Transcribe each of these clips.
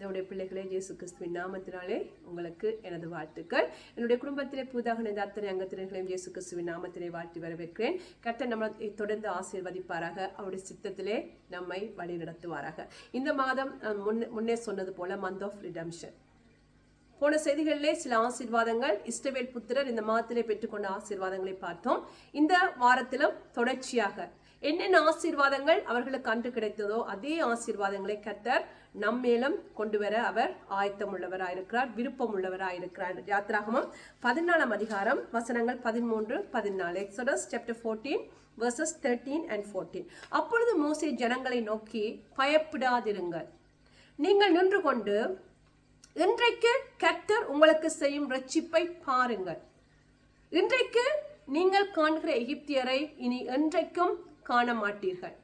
என்னுடைய பிள்ளைகளே இயேசு கிறிஸ்துவின் நாமத்தினாலே உங்களுக்கு எனது வாழ்த்துக்கள். என்னுடைய குடும்பத்திலே புதிதாக இந்த அத்தனை அங்கத்தினர்களையும் இயேசு கிறிஸ்துவின் நாமத்திலே வாழ்த்தி வரவேற்கிறேன். கர்த்தர் நம்மளை தொடர்ந்து ஆசீர்வதிப்பாராக. அவருடைய சித்தத்திலே நம்மை வழி நடத்துவாராக இந்த மாதம் முன்னே முன்னே சொன்னது போல மந்த் ஆஃப் ரிடம்ஷன் போன செய்திகளிலே சில ஆசீர்வாதங்கள் இஸ்டவேல் புத்திரர் இந்த மாதத்திலே பெற்றுக்கொண்ட ஆசீர்வாதங்களை பார்த்தோம். இந்த வாரத்திலும் தொடர்ச்சியாக என்னென்ன ஆசீர்வாதங்கள் அவர்களுக்கு அன்று கிடைத்ததோ அதே ஆசீர்வாதங்களை கர்த்தர் நம்மேலும் கொண்டு வர அவர் ஆயத்தம் உள்ளவராயிருக்கிறார் விருப்பம் உள்ளவராயிருக்கிறார் யாத்ராகமம் பதினாலாம் அதிகாரம் வசனங்கள் பதிமூன்று பதினாலு. Exodus chapter fourteen verses thirteen and fourteen அப்பொழுது மோசே ஜனங்களை நோக்கி பயப்படாதிருங்கள். நீங்கள் நின்று கொண்டு இன்றைக்கு கர்த்தர் உங்களுக்கு செய்யும் ரட்சிப்பை பாருங்கள். இன்றைக்கு நீங்கள் காண்கிற எகிப்தியரை இனி என்றைக்கும் காண மாட்டீர்கள்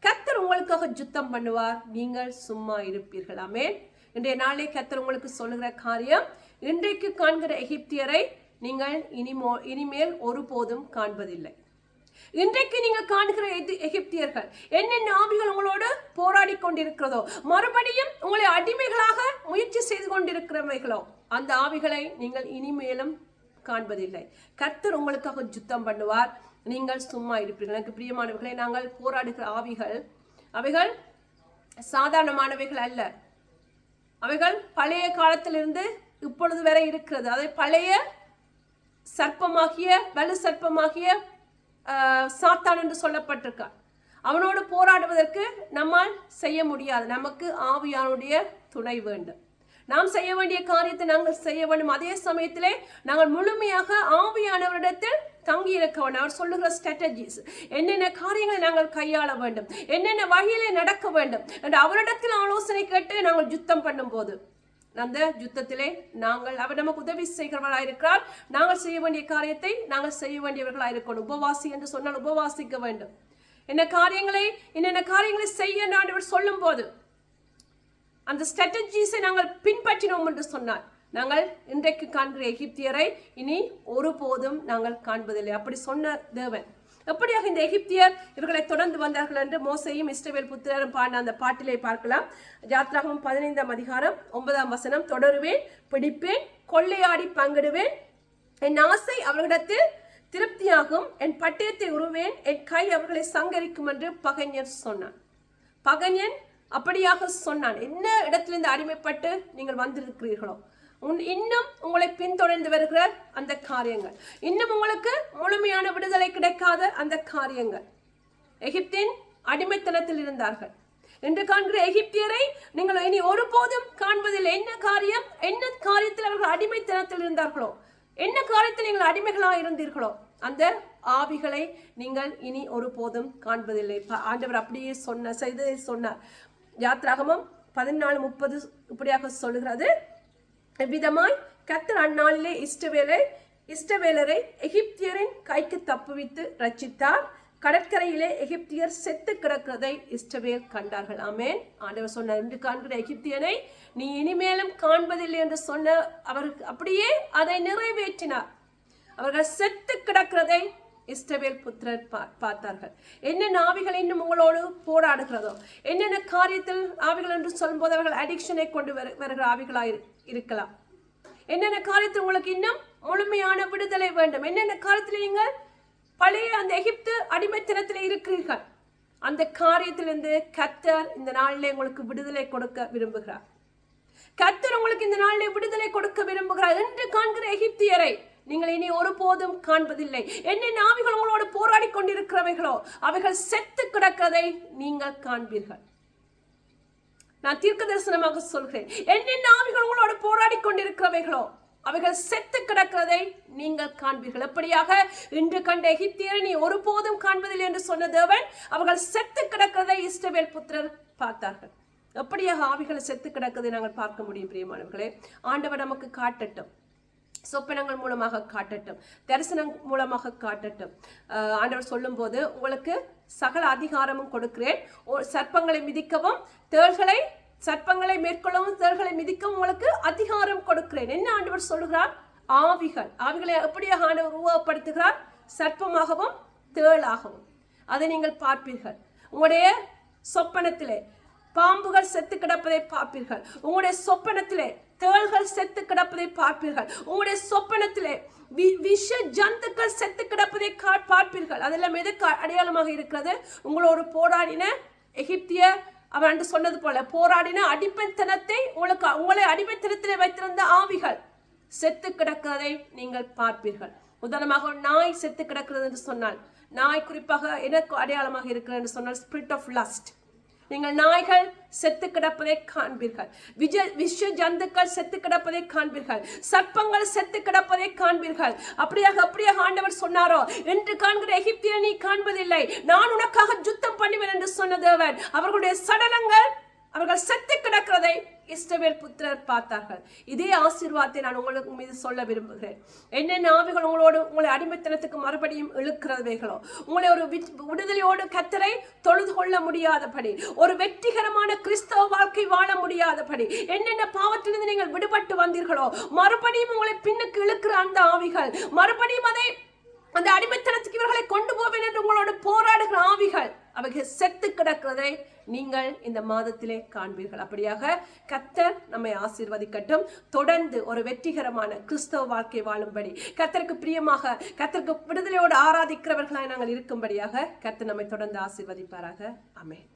கர்த்தர் உங்களுக்காக யுத்தம் பண்ணுவார். நீங்கள் சும்மா இருப்பீர்களாமே இன்றைய நாளே கர்த்தர் உங்களுக்கு சொல்லுகிற காரியம் இன்றைக்கு காண்கிற எகிப்தியரை நீங்கள் இனிமோ இனிமேல் ஒருபோதும் காண்பதில்லை. இன்றைக்கு நீங்கள் காண்கிற எதி- எகிப்தியர்கள் என்னென்ன ஆவிகள் உங்களோடு போராடி கொண்டிருக்கிறதோ மறுபடியும் உங்களை அடிமைகளாக முயற்சி செய்து கொண்டிருக்கிறவைகளோ அந்த ஆவிகளை நீங்கள் இனிமேலும் காண்பதில்லை. கர்த்தர் உங்களுக்காக யுத்தம் பண்ணுவார். நீங்கள் சும்மா இருப்பீர்கள். எனக்கு பிரியமானவர்களை நாங்கள் போராடுகிற ஆவிகள் அவைகள் சாதாரணமானவைகள் அல்ல. அவைகள் பழைய காலத்திலிருந்து இப்பொழுது வரை இருக்கிறது. அதை பழைய சர்ப்பமாகிய வலு சர்ப்பமாகிய சாத்தான் என்று சொல்லப்பட்டிருக்கார். அவனோடு போராடுவதற்கு நம்மால் செய்ய முடியாது. நமக்கு ஆவியானுடைய துணை வேண்டும். நாம் செய்ய வேண்டிய காரியத்தை நாங்கள் செய்ய வேண்டும். அதே சமயத்திலே நாங்கள் முழுமையாக ஆவியானவரிடத்தில் தங்கி இருக்க வேண்டும். அவர் சொல்லுகிற ஸ்ட்ராட்டஜிஸ் என்னென்ன காரியங்களை நாங்கள் கையாள வேண்டும் என்னென்ன வகையிலே நடக்க வேண்டும் என்று அவரிடத்தில் ஆலோசனை கேட்டு நாங்கள் யுத்தம் பண்ணும்போது அந்த யுத்தத்திலே நாங்கள் அவர் நமக்கு உதவி செய்கிறவர்களாக இருக்கிறார். நாங்கள் செய்ய வேண்டிய காரியத்தை நாங்கள் செய்ய வேண்டியவர்களாக இருக்கணும். உபவாசி என்று சொன்னால் உபவாசிக்க வேண்டும். என்ன காரியங்களை என்னென்ன காரியங்களை செய்ய ஆண்டவர் சொல்லும் போது அந்த ஸ்ட்ராட்டஜிஸை நாங்கள் பின்பற்றினோம் என்று சொன்னார். நாங்கள் இன்றைக்கு காண்கிற எகிப்தியரை இனி ஒருபோதும் நாங்கள் காண்பதில்லை. அப்படி சொன்ன தேவன். எப்படியாக இந்த எகிப்தியர் இவர்களை தொடர்ந்து வந்தார்கள் என்று மோசையும் இஸ்ரவேல் புத்திரரும் பாடின அந்த பாட்டிலே பார்க்கலாம். ஜாத்ராகம் பதினைந்தாம் அதிகாரம் ஒன்பதாம் வசனம் தொடருவேன் பிடிப்பேன் கொள்ளையாடி பங்கிடுவேன். என் ஆசை அவர்களிடத்தில் திருப்தியாகும். என் பட்டயத்தை உருவேன். என் கை அவர்களை சங்கரிக்கும் என்று பகைஞர் சொன்னான் பகைஞன் அப்படியாக சொன்னான். என்ன இடத்திலிருந்து அடிமைப்பட்டு நீங்கள் வந்திருக்கிறீர்களோ? உன் இன்னும் உங்களை பின்தொடர்ந்து வருகிற அந்த காரியங்கள். இன்னும் உங்களுக்கு முழுமையான விடுதலை கிடைக்காத அந்த காரியங்கள். எகிப்தின் அடிமைத்தனத்தில் இருந்தார்கள். என்று காண்கிற எகிப்தியரை நீங்கள் இனி ஒருபோதும் காண்பதில்லை. என்ன காரியம்? என்ன காரியத்தில் அவர்கள் அடிமைத்தனத்தில் இருந்தார்களோ? என்ன காரியத்தில் நீங்கள் அடிமைகளாக இருந்தீர்களோ? அந்த ஆவிகளை நீங்கள் இனி ஒருபோதும் காண்பதில்லை. ஆண்டவர் அப்படியே சொன்ன செய்ததை சொன்னார். யாத்ராகமம் பதினாலு முப்பது இப்படியாக சொல்லுகிறது. எவ்விதமாய் கத்தர் அந்நாளிலே இஷ்டவேலை இஷ்டவேலரை எகிப்தியரின் கைக்கு தப்புவித்து ரச்சித்தார் கடற்கரையிலே எகிப்தியர் செத்து கிடக்கிறதை இஷ்டவேல் கண்டார்கள். ஆமேன். ஆண்டவர் சொன்னார் இன்று காண்கிற எகிப்தியனை நீ இனிமேலும் காண்பதில்லை என்று சொன்ன அவர் அப்படியே அதை நிறைவேற்றினார். அவர்கள் செத்து கிடக்கிறதை இஸ்டபேல் புத்திரர் பா- பார்த்தார்கள். என்னென்ன ஆவிகள் இன்னும் உங்களோடு போராடுகிறதோ என்னென்ன காரியத்தில் ஆவிகள் என்று சொல்லும்போது அவர்கள் அடிக்ஷனை கொண்டு வரு வருகிற ஆவிகளாக இரு- இருக்கலாம். என்னென்ன காரியத்தில் உங்களுக்கு இன்னும் முழுமையான விடுதலை வேண்டும்? என்னென்ன காரியத்தில் நீங்கள் பழைய அந்த எகிப்து அடிமைத்தனத்தில் இருக்கிறீர்கள்? அந்த காரியத்திலிருந்து கத்தர் இந்த நாளிலே உங்களுக்கு விடுதலை கொடுக்க விரும்புகிறார். கத்தர் உங்களுக்கு இந்த நாளிலே விடுதலை கொடுக்க விரும்புகிறார் என்று காண்கிற எகிப்தியரை நீங்கள் இனி ஒருபோதும் காண்பதில்லை. என்னென்ன ஆவிகள் உங்களோடு போராடி கொண்டிருக்கிறவைகளோ அவைகள் செத்து கிடக்கிறதை நீங்கள் காண்பீர்கள். நான் தீர்க்க தரிசனமாக சொல்கிறேன். என்னென்ன ஆவிகள் உங்களோடு போராடி கொண்டிருக்கிறவைகளோ அவைகள் செத்து கிடக்கிறதை நீங்கள் காண்பீர்கள். எப்படியாக? இன்று கண்ட எகிப்தியரை நீ ஒருபோதும் காண்பதில்லை என்று சொன்ன தேவன் அவர்கள் செத்து கிடக்கிறதை இஸ்ரவேல் புத்திரர் பார்த்தார்கள். எப்படியாக ஆவிகளை செத்து கிடக்கிறதை நாங்கள் பார்க்க முடியும் பிரியமானவர்களே? ஆண்டவர் நமக்கு காட்டட்டும். சொப்பனங்கள் மூலமாக காட்டட்டும் தரிசனம் மூலமாக காட்டட்டும். ஆண்டவர் சொல்லும்போது உங்களுக்கு சகல அதிகாரமும் கொடுக்கிறேன். ஓ- சர்ப்பங்களை மிதிக்கவும் தேள்களை சர்ப்பங்களை மேற்கொள்ளவும் தேள்களை மிதிக்கவும் உங்களுக்கு அதிகாரம் கொடுக்கிறேன். என்ன ஆண்டவர் சொல்லுகிறார்? ஆவிகள். ஆவிகளை எப்படியாக ஆண்டவர் உருவப்படுத்துகிறார் சர்ப்பமாகவும் தேளாகவும். அதை நீங்கள் பார்ப்பீர்கள். உங்களுடைய சொப்பனத்திலே பாம்புகள் செத்து கிடப்பதை பார்ப்பீர்கள். உங்களுடைய சொப்பனத்திலே தேள்கள் செத்து கிடப்பதை பார்ப்பீர்கள். உங்களுடைய சொப்பனத்திலே வி- விஷ ஜந்துக்கள் செத்து கிடப்பதை பார்ப்பீர்கள். அதெல்லாம் எது அடையாளமாக இருக்கிறது? உங்களோட போராடின எகிப்திய அவன் என்று சொன்னது போல போராடின அடிமைத்தனத்தை உங்களுக்கு உங்களை அடிமைத்தனத்தில் வைத்திருந்த ஆவிகள் செத்து கிடக்கிறதை நீங்கள் பார்ப்பீர்கள். உதாரணமாக நாய் செத்து கிடக்கிறது என்று சொன்னால் நாய் குறிப்பாக எனக்கு அடையாளமாக இருக்கிறது என்று சொன்னால் ஸ்பிரிட் ஆஃப் லஸ்ட் நீங்கள் நாய்கள் செத்து கிடப்பதை காண்பீர்கள். விஜ விஷ ஜந்துக்கள் செத்து கிடப்பதை காண்பீர்கள். சர்ப்பங்கள் செத்து கிடப்பதை காண்பீர்கள். அப்படியாக அப்படியாக ஆண்டவர் சொன்னாரோ? என்று காண்கிற எகிப்திய நீ காண்பதில்லை. நான் உனக்காக யுத்தம் பண்ணுவேன் என்று சொன்ன தேவன் அவர்களுடைய சடலங்கள் அவர்கள் செத்து கிடக்கிறதை இஸ்ரவேல் புத்திரர் பார்த்தார்கள். இதே ஆசீர்வாதத்தை நான் உங்களுக்கு மீது சொல்ல விரும்புகிறேன். என்னென்ன ஆவிகள் உங்களோடு உங்களை அடிமைத்தனத்துக்கு மறுபடியும் இழுக்கிறவைகளோ உங்களை ஒரு விடுதலையோடு கத்தரை தொழுது கொள்ள முடியாதபடி ஒரு வெற்றிகரமான கிறிஸ்தவ வாழ்க்கை வாழ முடியாதபடி என்னென்ன பாவத்திலிருந்து நீங்கள் விடுபட்டு வந்தீர்களோ மறுபடியும் உங்களை பின்னுக்கு இழுக்கிற அந்த ஆவிகள் மறுபடியும் அதை அந்த அடிமைத்தனத்துக்கு இவர்களை கொண்டு போவேன் என்று உங்களோடு போராடுகிற ஆவிகள் அவைகள் செத்து கிடக்கிறதை நீங்கள் இந்த மாதத்திலே காண்பீர்கள். அப்படியாக கத்தர் நம்மை ஆசீர்வதிக்கட்டும். தொடர்ந்து ஒரு வெற்றிகரமான கிறிஸ்தவ வாழ்க்கை வாழும்படி கத்தருக்கு பிரியமாக கத்தருக்கு விடுதலையோடு ஆராதிக்கிறவர்களாய் நாங்கள் இருக்கும்படியாக கத்தர் நம்மை தொடர்ந்து ஆசீர்வதிப்பாராக. அமேன்